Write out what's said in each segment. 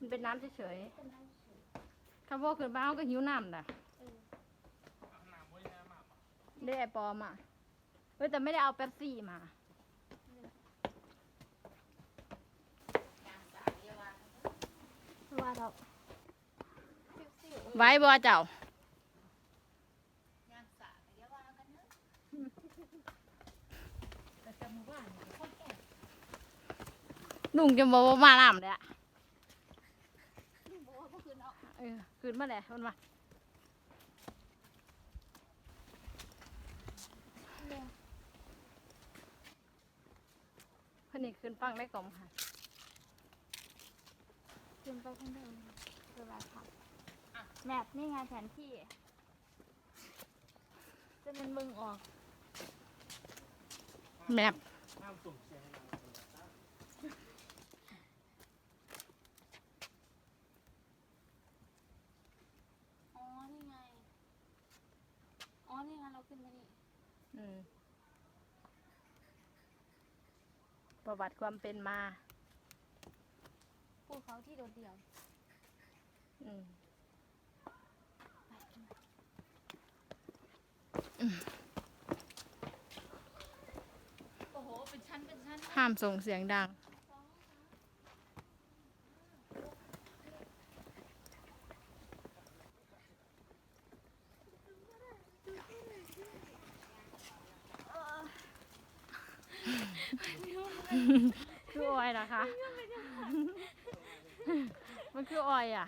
มันเป็นน้ำเฉยๆข้าวโพดขึ้นบ้านเขาก็หิวน้ำน่ะได้ไอปอมอะเฮ้ยแต่ไม่ได้เอาเป๊ปซี่มา ว่าเราไว้บ่เจ้าลุงจะบอกว่ามาน้ำเลยอะ เออคืนมาเลยมันมาเพิ่นนี่คืนฟังได้กล่อมค่ะขึ้นไปข้างบนคืออะไรครับแมปนี่ไงแผนที่ จะเป็นมึงออก แมปห้ามส่งเสียงดัง อ๋อ นี่ไง อ๋อ นี่ไงเราขึ้นไปนี่ อืม ประวัติความเป็นมา ภูเขาที่โดดเดี่ยวอืมโอ้โห เป็นชั้นเป็นชั้น ห้ามส่งเสียงดัง คือออยนะคะ มัน คือออยอะ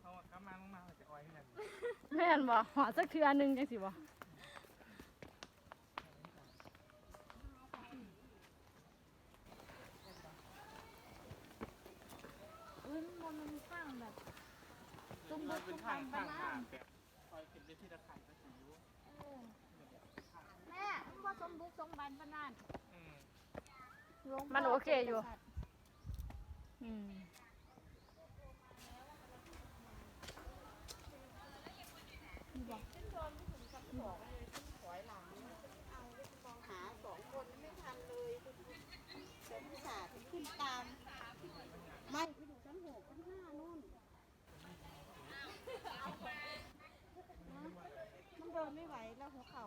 เขากำลังมาจะอ้อยกันแม่นบ่หอสักเทือหนึงจังสิบ่เอ้ยมันมันมีข้างแบบตุ้มมับุนกเป็ตุ้นมทาบังนข้าบ้างนทางแบบคอยเป็นที่ตะไคร้ก็ถืออยู่เออแม่มันว่าสมบุกสมบันปานนั่นอืมหลวงพ่มันโอเคอยู่ อืมหาสองคนไม่ทันเลยผมสาขึ้นตาม ไม่ไปดูชั้นหกชั้นห้านู่นมันเดินไม่ไหวแล้วหัวเข่า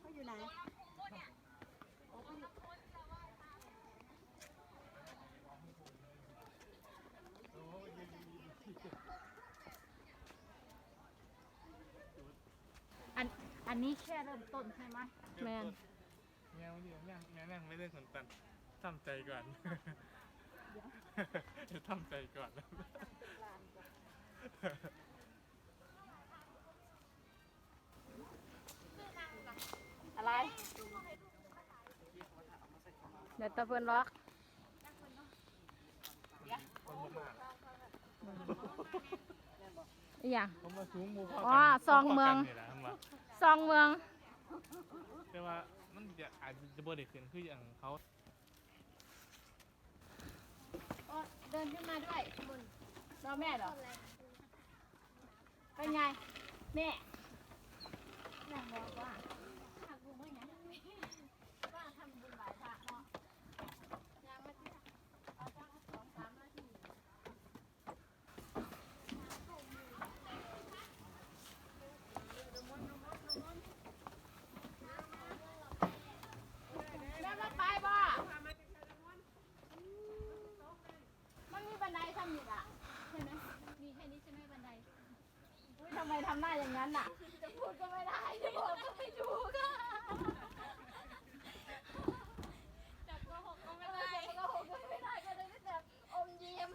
เขาอยู่ไหนอ๋อเขาอยู่ อันอันนี้แค่เริ่มต้นใช่ไหมแม่นแง่ไม่เดียวแง่แง่แง่ไม่ได้สนตันทำใจก่อนจะทำใจก่อนอะไรเดี๋ยวตะเพิ่นล็อกคนบ่มาก อีหยังผมมาสูงหมูเข้าอ๋อซองเมืองนี่แหละทำว่าซองเมือง แต่ว่ามันจะอาจจะบ่ได้ขึ้นคืออย่างเขาอ๋อเดินขึ้นมาด้วยบุญรอแม่เหรอเป็นไง แม่นางบอกว่าหากบุญไม่ยังว่าทำบุญหลายพระเนาะยังไม่ที่เอาจ้างสองสามนาที แม่รถไปบ่มันมีบันไดทำอยู่อะ ใช่ไหมมีแค่นี้ใช่ไหมบันได อุ้ยทำไมทำหน้าอย่างนั้นน่ะ จะพูดก็ไม่ได้จะบอกก็ไม่ถูกอะจะโกหกก็ไม่ได้ จะโกหกก็ไม่ได้ก็เลยได้แต่อมยิ้ม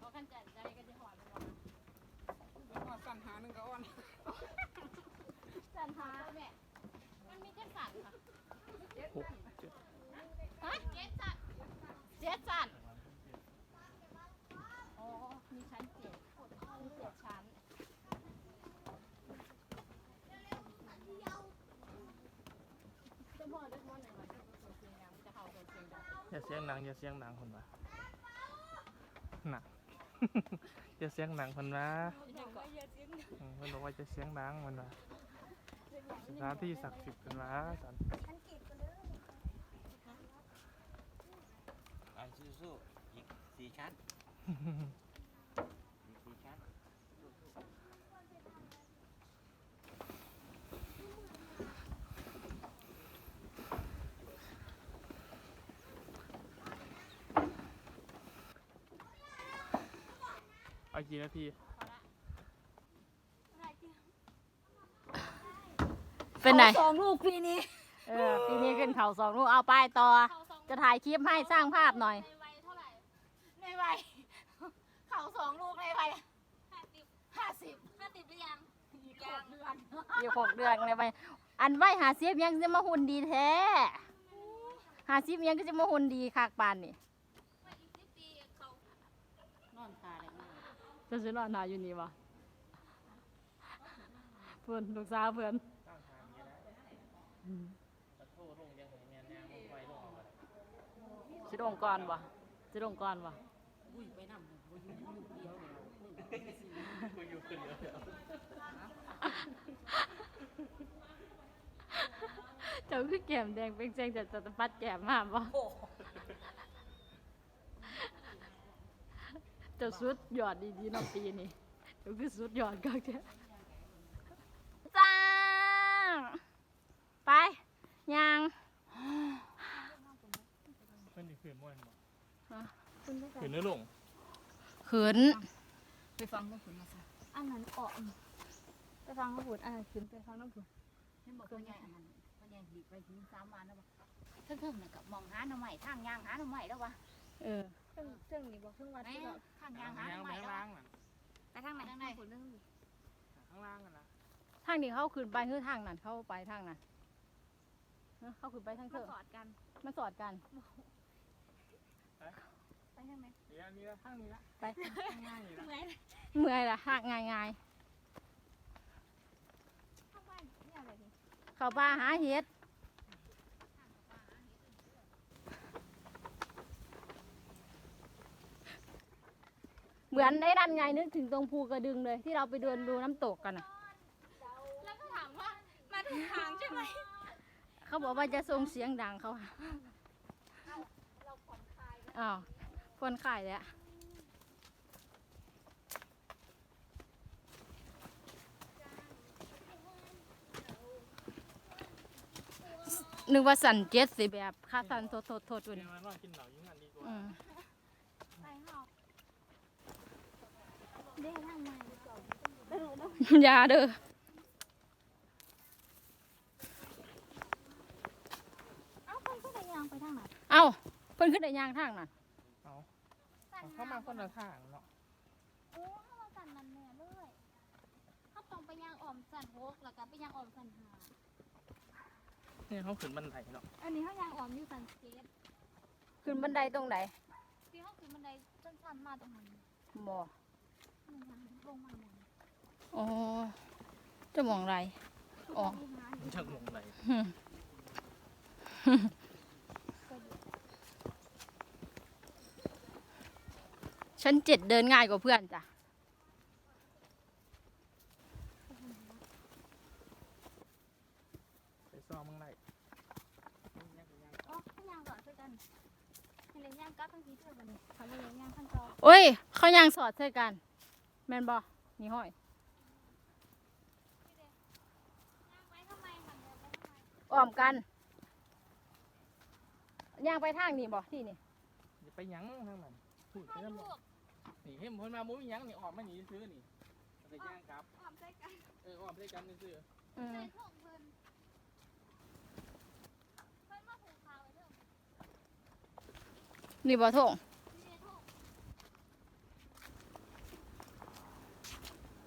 ขอกันจัดใจกันจะหอดเลย สั่นหาหนึ่งก็อ้อน สันหาแม่ มันมีแค่สันค่ะ หกเจ็ด ฮะเจ็ดสัน เจ็ดสัน อ๋อ มีชั้นเจ็ดมีเจ็ดชั้น จะบอกได้ว่าไหนมาจะเป็นเสียงดังจะเข้าเป็นเสียงดัง อย่าเสียงหนังอย่าเสียงหนังคนวะหนักจะเสียงดังเพิ่นว่ายังก็อย่าเสียงดังอืมเพิ่นบอกว่าจะเสียงหนังเพิ่นวะสถานที่ศักดิ์สิทธิ์คนวะสันฉันออันสู้ๆอีกสี่ชั้น อีกสี่ชั้น เอากี่นาทีเป็นไงสองลูกปีนี้เออปีนี้ขึ้นเขาสองลูกเอาไปต่อ จะถ่ายคลิปให้สร้างภาพหน่อย ในวัยเท่าไหร่ ในวัยเขาสองลูกในวัยห้าสิบห้าสิบห้าสิบหรือยังอีกหกเดือนอยู่หกเดือนเลยไปอันไว้หาเสียบยังจะมาหุ่นดีแท้หาซิบยังก็จะมาหุ่นดีคักปานนี่ ว่าอีกสิบปีเขา นอนตาเลยมาก จะซื้อนอนหาอยู่นี่วะเพื่อนลูกสาวเพื่อนตั้งทางนี้ได้ตะโทษลงยังไงแม่นยางลงไฟลงเอาไปสิลงก่อนวะสิลงก่อนวะอุ้ยไปนำบ่อยู่อยู่เดียวเลยกูอยู่ขึ้นเยอะแล้วเจ้าคือแก้มแดงเป็นแจงจะจะปัดแก้มมากบ่เจ้าสุดยอดดีๆเน้องปีนี่เจ้าคือสุดยอดกักแท้จ้า ไปยังเพิ่นนี่ขึ้นม่วนบ่ฮะขึ้นหรือลงขืนไปฟังน้ำฝนมาซะอันนั้นออกไปฟังน้ำฝนอันนั้นขึ้นไปฟังน้ำฝนฉันบอกว่าใหญ่อันนั้นว่าใหญ่ดีไปถึงสามวันแล้วบ่เทิงๆน่ะก็มองหาหน่อไม้ทางย่างหาหน่อไม้แล้ววะเออเค รื่องเครื่องนี้บอกเครื่องวัดแม่ที่เราทางย่างหาหยาน่งอไปไม้ข้างแล้วล่างน่ะไปทางไหนทางไหนฝนเรื่องนี้ข้างล่างกันนะทางนี้เขาขึ้นไปคือทางนั้นเขาไปทางนั้นเนอะเขาขึ้นไปทางมาเถอะสอดกันมาสอดกันไปทางไหนเดี๋ยวอันนี้ละข้างนี้ละไปข้างล่างนี่ละเหมือนเมื่อยละหักง่ายง่ายข้างบ้านนี่อะไรนี่ๆเขาป่าหาเห็ด มือนได้ดันไงนึกถึงตรงภูกระดึงเลย ที่เราไปเดินดูน้ำตกกันน่ะ แล้วก็ถามว่ามาถูกทางใช่ไหมเขาบอกว่าจะส่งเสียงดังเขาอ้าวคนขายแล้วนึกว่าสันเจ็ดสิแบบค่าสันโทษโทษโทษเดี๋อุ่ยวนมานอนกินเหล้าอยู่งานดีกว่า อืม ไปหอบเด้ทางไหน อ ย่าเด้อเอ้าคนก็ไปยางไปทางไหนเอ้าเพิ่นขึ้นได้ยางทางน่ะเอาเอาเข้ามาคนละทางเนาะโอ้ถ้าเราสั่นมันแน่เลยถ้าต้องไปยางอ่อมสั่นหกแล้วก็ไปยางอ่อมสั่นหาเนี่ยเขาขึ้นบันไดเนาะอันนี้เขายางอ่อมอยู่สั่นเกตขึ้นบันไดตรงไหนที่เขาขึ้นบันไดสั้นๆมาตรงนั้นบ่หนึ่งทางลงมาหนึ่ง อ๋อจะมองไรอ๋อไปหามันจะงงไหนชั้นเจ็ดเดินง่ายกว่าเพื่อนจ้ะไปซ้อมมึงไหนอ๋อเขายางก่อนช่วยกันให้เล่นยางกลับทั้งทีเท่ากันเลยเขาเล่นยางขั้นตอนโอ้ย เขายางสอดใส่กัน แม่นบ่นี่ห้อยยางไปทำไมค่ะเดินไปทำไม อ้อมกันยางไปทางนี่บ่ที่นี่อย่าไปหยังทางนั้นพูดไปถ่ายแล้วรูบ่ Dạ. ปนี่เห็นเพิ่นมาบ่มีหยังนี่ออกมาหนีซื้อนี่ใส่ย่างกลับอ่อมใส่กันเออออกใส่กันซื้ออืมใส่ถุงเพิ่นเพิ่นมาผูกขาไว้เถอะนี่บ่ทง นี่ถุง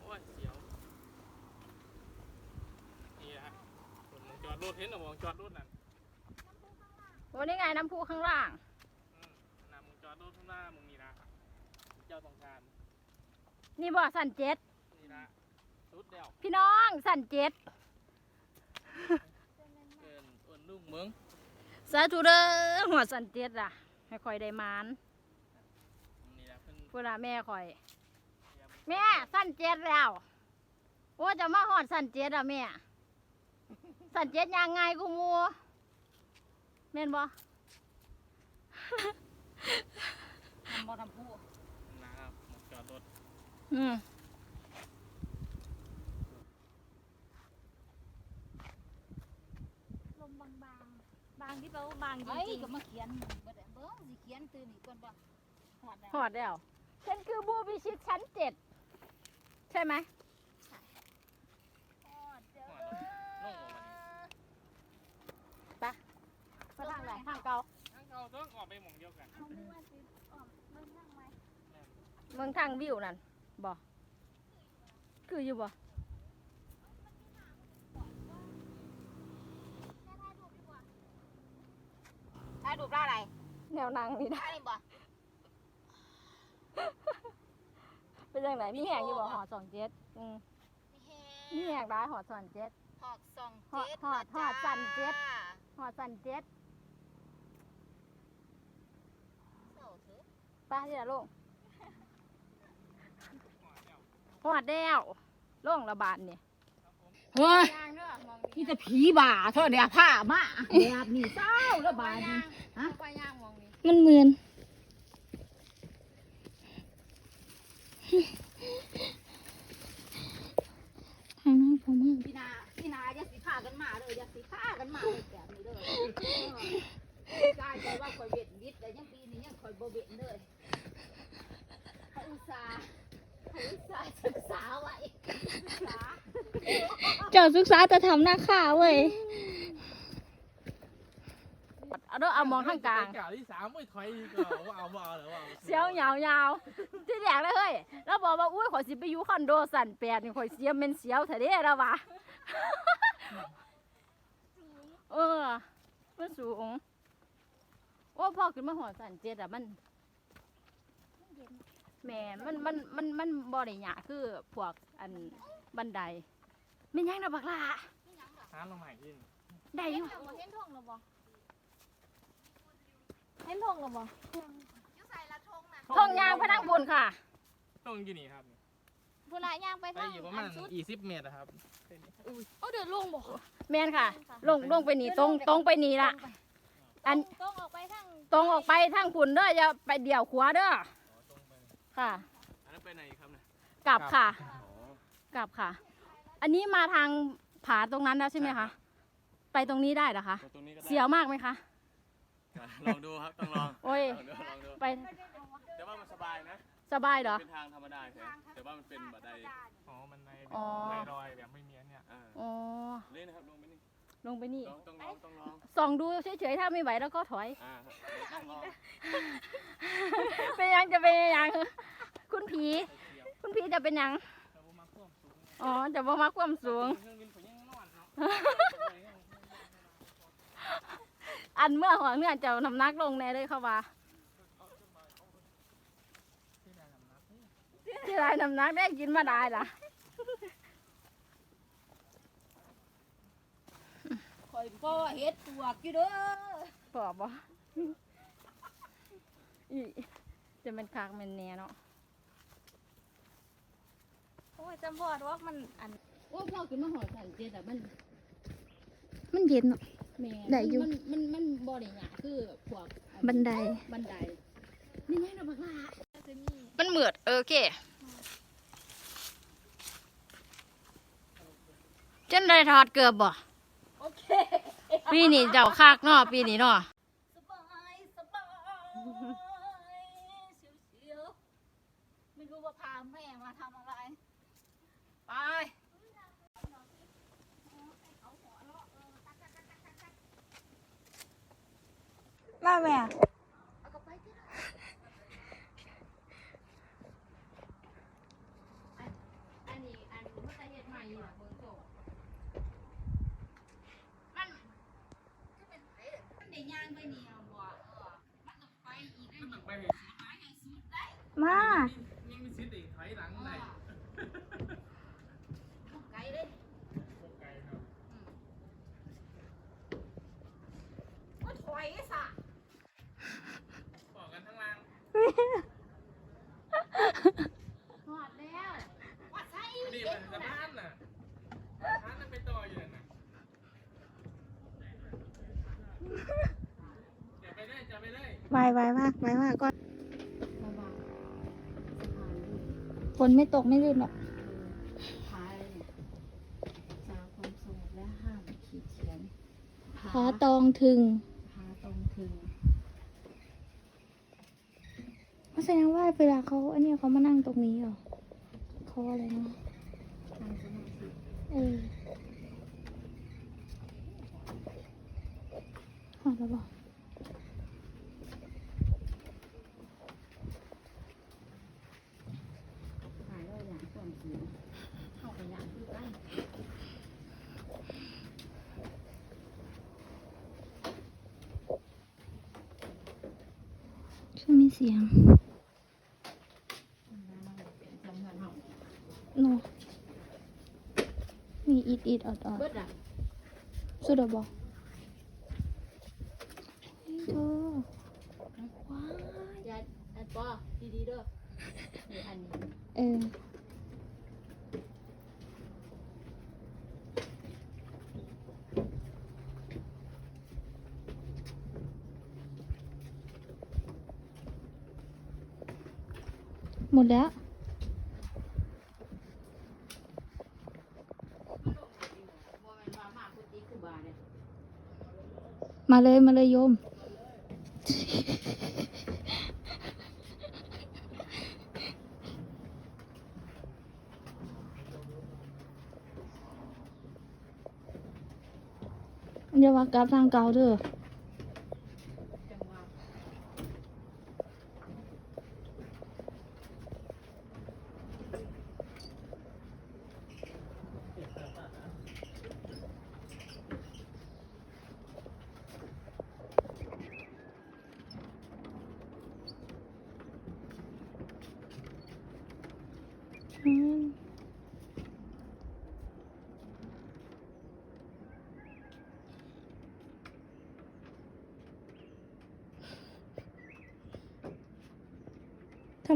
โอ้ยเสียวนี่ฮะคนมองจอด รถเห็นหรอมองจอดรถนั่นวันนี้ไงน้ำพุข้างล่าง อืมนำมึงจอดรถข้างหน้ามึงนี่นะเจ้าต้องการนี่บ่สันเจ็ด นี่นะสุดเดียวพี่น้องสันเจ็ดเอินเอินลูกเมืองสาธุเด้อหัวสันเจ็ดอะ ให้คอยได้มานนี่นะเพิ่นพูดละแม่ข่อย แม่สั้นเจ็ดแล้ว โอ้จะมาหอดสั้นเจ็ดอะแม่ สั้นเจ็ดยังไงกูมูแม่นบ่ทำบ่ทำผู้นะครับจอดรถอืมลมบางๆบางที่แปลว่าบางจเฮ้ยริงก็มาเขียนบ่ได้เบิ่งสิเขียนตื่นอีกก่อนบ่หอดแล้วหอดแล้วฉันคือบูพิชิตชั้นเจ็ดใช่ไหม ๆอ๋อเจอ ลงออกมานี่ ไป ทางไหนทางเก่าทั้งเขาต้องออกไปหม่องเดียวกันเอามือว่าสิออกเบิ่งนั่งไหมเมืองทางวิวนั่นบ่คืออยู่บ่ถ่ายรูปได้อะไรแนวนางนี่นะถ่ายนี่บ่เป็นยังไงมีแหงอยู่บ่หอดสองเจ็ดอืมมีแหงได้หอดสองเจ็ดหอดสองหอดเจ็ดหอดหอดสั่นเจ็ดหอดสันเจ็ด เศร้าเถอะ ไป้าที่ละลงหอดแล้วลงระบาดนี่เฮ้ยยางเด้อมองนี่จะผีบ่าเท่าเดียวผ้ามาแบบนี้เศร้าแล้วบาดนี้ฮะไปย่างมองนี่มันเหมือน ทางนั้นผมมึงพี่นาพี่นาอย่าสิพากันมาเลยอย่าสิพากันมาเลยแบบนี้เลยกายใจว่าคอยเบ็ดวิทย์แต่ยังปีนี้ยังคอยบ่เบ็ดเลยเขาอุตส่าห์ เขาอุตส่าห์ศึกษาไว้ศึกษาเจ้าศึกษาจะทำหน้าข่าวเว้ย เอาเด้อเอามองข้างกลางไปกล่าวที่สามไม่ถอยอีกเหรอว่าเอาว่าเอาหรือว่าอาเสียวยาวยาวๆที่แรกเลยเฮ้ยแล้วบอกว่าอุ้ยข่อยสิไปอยู่คอนโดสันแปดนี่ข่อยเสียเม็นเสียวแท้เด้แล้ววะเออมันสูงโอ้พ่อขึ้นมาหอดสันเจ็ดอะมัน แหม่มันมันมันมันบ่ได้หยาคือพวกอันบันไดไม่นยังนะบักล่ะหาลงใหม่ที่นี่ได้อยู่เห็นทงหรือบ่เห็นทงหรือบ่ทองยางพนังบุญค่ะต้องอยู่นี่ครับผู้ละย่างไปไปทางอยู่ประมาณอันสุดยี่สิบเมตรนะครับ โอ้เดินลงบ่แม่นค่ะ ลงลงไปนี่ตรงตรงไปนี่ละอันต้องออกไปทางตรงออกไปทางปุ่นเด้ออย่าไปเดี่ยวขวาเด้อ ค่ะ อันนั้นไปไหนครับเนี่ยกลับค่ะกลับค่ะ อันนี้มาทางผาตรงนั้นแล้วใช่ไหมคะ ไปตรงนี้ได้เหรอคะตรงนี้ก็ได้เสียวมากไหมคะ ลองดูครับต้องลองโอ้ย ลองดูลองดูไปแต่ว่ามันสบายนะสบายเหรอ เป็นทางธรรมดาใช่ไหมแต่ว่ามันเป็นบันไดอ๋อ มันในอ๋อ ในรอยแบบไม่มีอันเนี่ย อ่าอ๋อเล่นนะครับลงไปนี่ ลงไปนี่ลองต้องลองต้องลองส่องดูเฉยๆ ถ้าไม่ไหวแล้วก็ถอย อ่าต้องลองเป็นยังจะเป็นยัง คุณผี คุณผีจะเป็นยังเรามาควบสูงอ๋อ จะบ่มาความสูง เครื่องบินผมยังนอนเนาะอันเมื่อหัวเมื่อเจ้าน้ำหนักลงแน่เลยเข้าว่าที่ไรน้ำหนักได้กินมาได้ล่ะ คอยก็เฮ็ดปวกอยู่เด้อปอบบ่อีจะเป็นคากเป็นแน่เนาะโอ้ยจำพอดว่ามันอันโอ้พ่อขึ้นมาหอสันเจ็ดอะมันมันเย็นเนาะ แม่ได้อยู่ มันมันมันบ่ได้หยาคือพวกอันบันไดบันไดนี่ไงนะบักลาจะมีมันเหมือดโอเคจนได้ถอดเกือบบ่โอเค ปีนี้เจ้าคากเนาะปีนี้เนาะสบายสบายเสียวๆไม่รู้ว่าพาแม่มาทำอะไร ไปมาแม่ มากยิ่งชิดอีถอยหลังเลยไกลเลยไกลครับก็ถอยสะบอกกันทั้งล่างหอดแล้วว่าใช่นี่มันสะพานน่ะสะพานมันไปต่ออยู่น่ะจะไปเลยจะไปเลยไวไมากไวมากก่อน นไม่ตกไม่ลื่นหรอกพาอะไรเนี่ยสาวความโสดและห้ามขีดเขียนผาตองถึงพาตรงถึงแสดงว่าเวลาเขาอันนี้เขามานั่งตรงนี้เหรอเขาอะไรนะทางสมาธิเออหอดแล้วบอก หายแล้วอย่างก่อนเสียงเข้าไปอย่างที่ใกล้ ช่วงมีเสียงจำเงินเฮาโนมีอีดอีดออดออดเบิดอะสุดแล้วบอกเฮ้ยเธอว้ายยายไอ้ปอดีๆเด้อนี่อันนี้เออ ดแล้ว มาเลยมาเลยโยมเดี๋ยวว่ากลับทางเก่าเด้อ ทำ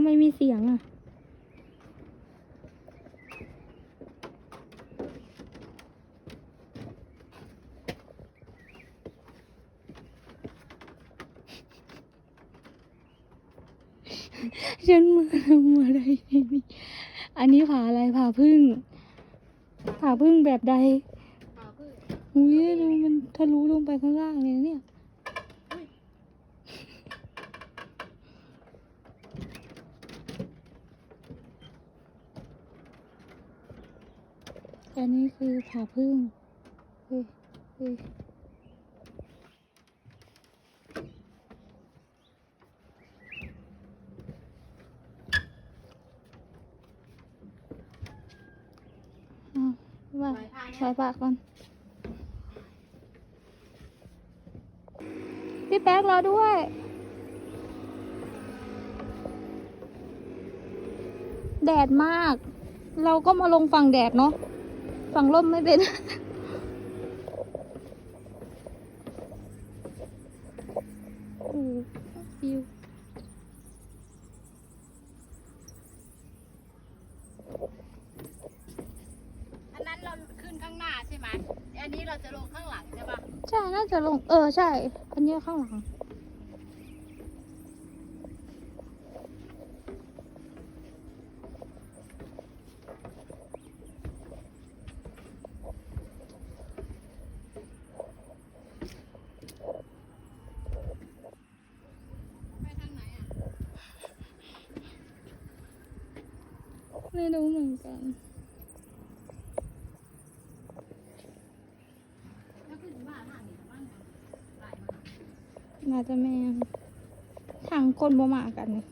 ไมมีเสียงอะ ฉันมาทำอะไรที่นี่อั นี้ผาอะไรผาพึ่งผาพึ่งแบบใดปาคืออุ้ยดูมันทะลุลงไปข้างล่างเลยเนี่ยอันนี้คือผาพึ่งเฮ้ยเฮ้ยอ้าวว่า ไปทาง ใช้ปากก่อน พี่แป๊กรอด้วยแดดมาก เราก็มาลงฝั่งแดดเนาะ ฝั่งร่มไม่เป็นโอ้โหฟิว อันนั้นเราขึ้นข้างหน้าใช่ไหมอันนี้เราจะลงข้างหลังใช่ปะ ใช่ น่าจะลง เออใช่ อันนี้ข้างหลังไปทางไหนอะไม่รู้เหมือนกัน แล้วขึ้นมาทางนี้บ้าง จ้าน่าจะแม่ทางคนบ่มากันนี่